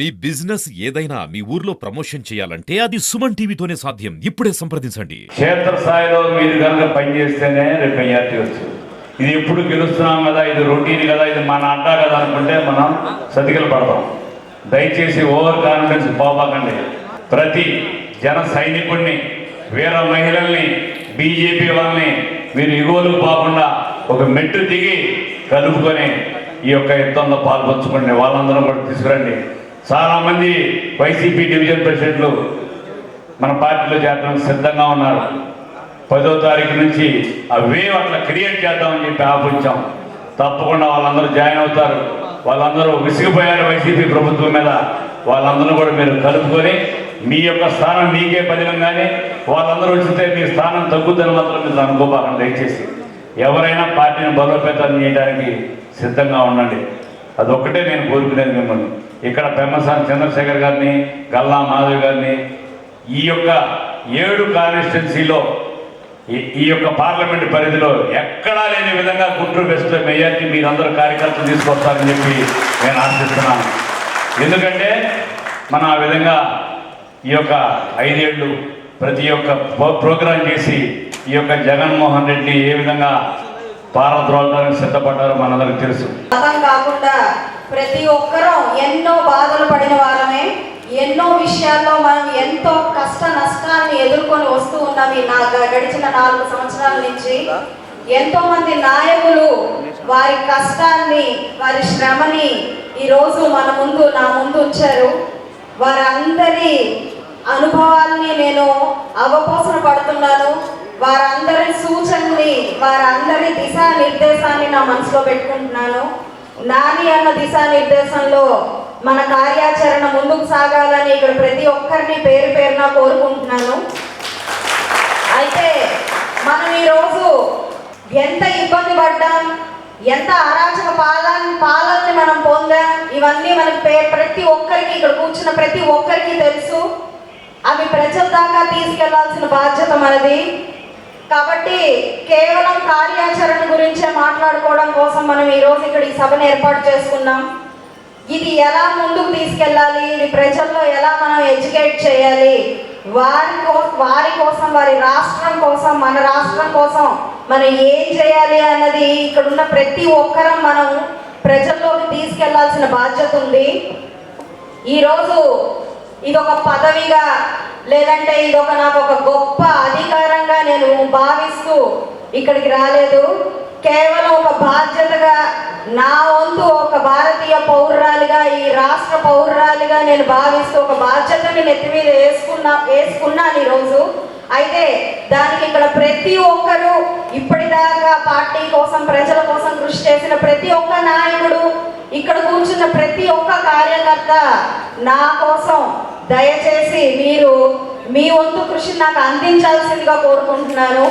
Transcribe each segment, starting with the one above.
మీ business ఏదైనా మీ ఊర్లో promotion చేయాలంటే అది సుమన్ టీవీతోనే సాధ్యం. ఇప్పుడే సంప్రదించండి. క్షేత్రస్థాయిలో మీరు కనుక పనిచేస్తేనే రేపు మెజార్టీ వస్తుంది. ఇది ఎప్పుడు గెలుస్తున్నాం కదా ఇది రొటీన్ కదా ఇది మన అడ్డా కదా అనుకుంటే మనం సతికిలు పడతాం. దయచేసి ఓవర్ కాన్ఫిడెన్స్ పోబాకండి ప్రతి జన సైనికుడిని వీర మహిళల్ని బీజేపీ వాళ్ళని మీరు ఇగోలు పోకుండా ఒక మెట్టు దిగి కలుపుకొని ఈ యొక్క యుద్ధంలో పాల్పంచుకోండి వాళ్ళందరం కూడా తీసుకురండి. చాలామంది వైసీపీ డివిజన్ ప్రెసిడెంట్లు మన పార్టీలో చేరడానికి సిద్ధంగా ఉన్నారు. పదో తారీఖు నుంచి ఆ అట్లా క్రియేట్ చేద్దామని చెప్పి ఆపించాం తప్పకుండా వాళ్ళందరూ జాయిన్ అవుతారు. వాళ్ళందరూ విసిగిపోయారు వైసీపీ ప్రభుత్వం మీద. వాళ్ళందరూ కూడా మీరు కలుపుకొని మీ యొక్క స్థానం మీకే పదిలం కానీ వాళ్ళందరూ వచ్చితే మీ స్థానం తగ్గుద్దని మాత్రం మీరు అనుకోబాకండి దయచేసి ఎవరైనా పార్టీని బలోపేతం చేయడానికి సిద్ధంగా ఉండండి. అదొక్కటే నేను కోరుకునేది మిమ్మల్ని. ఇక్కడ పెమ్మసాని చంద్రశేఖర్ గారిని గల్లా మాధవ్ గారిని ఈ యొక్క ఏడు కాన్స్టిట్యున్సీలో ఈ ఈ యొక్క పార్లమెంట్ పరిధిలో ఎక్కడా లేని విధంగా గుంటూరు వెస్ట్ మెజార్టీ మీరందరూ కార్యకర్తలు తీసుకొస్తారని చెప్పి నేను ఆశిస్తున్నాను. ఎందుకంటే మనం ఆ విధంగా ఈ యొక్క ఐదేళ్ళు ప్రతి ఒక్క ప్రోగ్రాం చేసి ఈ యొక్క జగన్మోహన్ రెడ్డి ఏ విధంగా పారద్రోలడానికి సిద్ధపడ్డారో మనందరికి తెలుసు. కాకుండా ప్రతి ఒక్కరూ ఎన్నో బాధలు పడిన వారమే ఎన్నో విషయాల్లో మనం ఎంతో కష్ట నష్టాన్ని ఎదుర్కొని వస్తూ ఉన్నాం ఈ నా గడిచిన నాలుగు సంవత్సరాల నుంచి. ఎంతో మంది నాయకులు వారి కష్టాన్ని వారి శ్రమని ఈరోజు మన ముందు నా ముందు ఉంచారు. వారందరి అనుభవాల్ని నేను అవపోసన పడుతున్నాను. వారందరి సూచనని వారందరి దిశా నిర్దేశాన్ని నా మనసులో పెట్టుకుంటున్నాను. నాని అన్న దిశా నిర్దేశంలో మన కార్యాచరణ ముందుకు సాగాలని ఇక్కడ ప్రతి ఒక్కరిని పేరు పేరున కోరుకుంటున్నాను. అయితే మనం ఈరోజు ఎంత ఇబ్బంది పడ్డాం ఎంత అరాచక పాలన పాలనని మనం పొందాం ఇవన్నీ మనకి పే- ప్రతి ఒక్కరికి ఇక్కడ కూర్చున్న ప్రతి ఒక్కరికి తెలుసు. అవి ప్రజల దాకా తీసుకెళ్ళాల్సిన బాధ్యత మనది. కాబట్టి కేవలం కార్యాచరణ గురించే మాట్లాడుకోవడం కోసం మనం ఈరోజు ఇక్కడ ఈ సభను ఏర్పాటు చేసుకున్నాం. ఇది ఎలా ముందుకు తీసుకెళ్ళాలి? ఇది ప్రజల్లో ఎలా మనం ఎడ్యుకేట్ చేయాలి? వారి కో వారి కోసం వారి రాష్ట్రం కోసం మన రాష్ట్రం కోసం మనం ఏం చేయాలి అన్నది ఇక్కడ ఉన్న ప్రతి ఒక్కరం మనం ప్రజల్లోకి తీసుకెళ్ళాల్సిన బాధ్యత ఉంది. ఈరోజు ఇది ఒక పదవిగా లేదంటే ఇది ఒక నాకు ఒక గొప్ప అధికారం నేను భావిస్తూ ఇక్కడికి రాలేదు. కేవలం ఒక బాధ్యతగా నా వంతు ఒక భారతీయ పౌరురాలిగా ఈ రాష్ట్ర పౌరురాలిగా నేను భావిస్తూ ఒక బాధ్యతని నెత్తి మీద వేసుకున్నా వేసుకున్నాను ఈరోజు. అయితే దానికి ఇక్కడ ప్రతి ఒక్కరూ ఇప్పటిదాకా పార్టీ కోసం ప్రజల కోసం కృషి చేసిన ప్రతి ఒక్క నాయకుడు ఇక్కడ కూర్చున్న ప్రతి ఒక్క కార్యకర్త నా కోసం దయచేసి మీరు మీ వంతు కృషి నాకు అందించాల్సిందిగా కోరుకుంటున్నాను.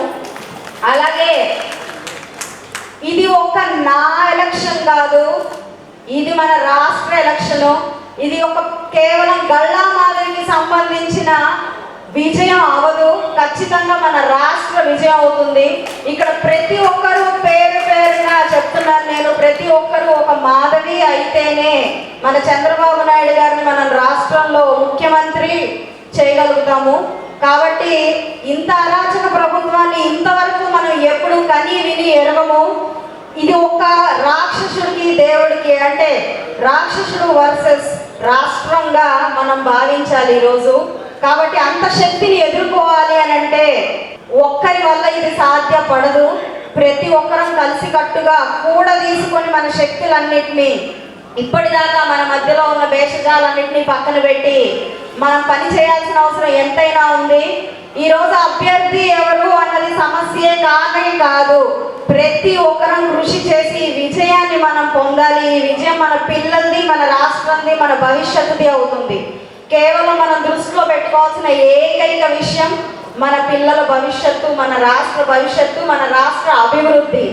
అలాగే ఇది ఒక నా ఎలక్షన్ కాదు ఇది మన రాష్ట్ర ఎలక్షన్. ఇది ఒక కేవలం గల్లా మాదిరికి సంబంధించిన విజయం అవదు ఖచ్చితంగా మన రాష్ట్ర విజయం అవుతుంది. ఇక్కడ ప్రతి ఒక్కరూ పేరు పేరున చెప్తున్నాను నేను ప్రతి ఒక్కరూ ఒక మాధవి అయితేనే మన చంద్రబాబు నాయుడు గారిని మన రాష్ట్రంలో ముఖ్యమంత్రి చేయగలుగుతాము. కాబట్టి ఇంత అరాచక ప్రభుత్వాన్ని ఇంతవరకు మనం ఎప్పుడు కని విని ఎరగము. ఇది ఒక రాక్షసుడికి దేవుడికి అంటే రాక్షసుడు వర్సెస్ రాష్ట్రంగా మనం భావించాలి ఈరోజు. కాబట్టి అంత శక్తిని ఎదుర్కోవాలి అని అంటే ఒక్కరి వల్ల ఇది సాధ్యపడదు. ప్రతి ఒక్కరం కలిసికట్టుగా కూడా తీసుకొని మన శక్తులన్నిటినీ ఇప్పటిదాకా మన మధ్యలో ఉన్న భేషజాలన్నింటినీ పక్కన పెట్టి మనం పని చేయాల్సిన అవసరం ఎంతైనా ఉంది. ఈ రోజు అభ్యర్థి ఎవరు అన్నది సమస్యే కానే కాదు. ప్రతి ఒక్కరం కృషి చేసి ఈ విజయాన్ని మనం పొందాలి. ఈ విజయం మన పిల్లల్ని మన రాష్ట్రంది మన భవిష్యత్తుది అవుతుంది. కేవలం మనం దృష్టిలో పెట్టుకోవాల్సిన ఏకైక విషయం మన పిల్లల భవిష్యత్తు మన రాష్ట్ర భవిష్యత్తు మన రాష్ట్ర అభివృద్ధి.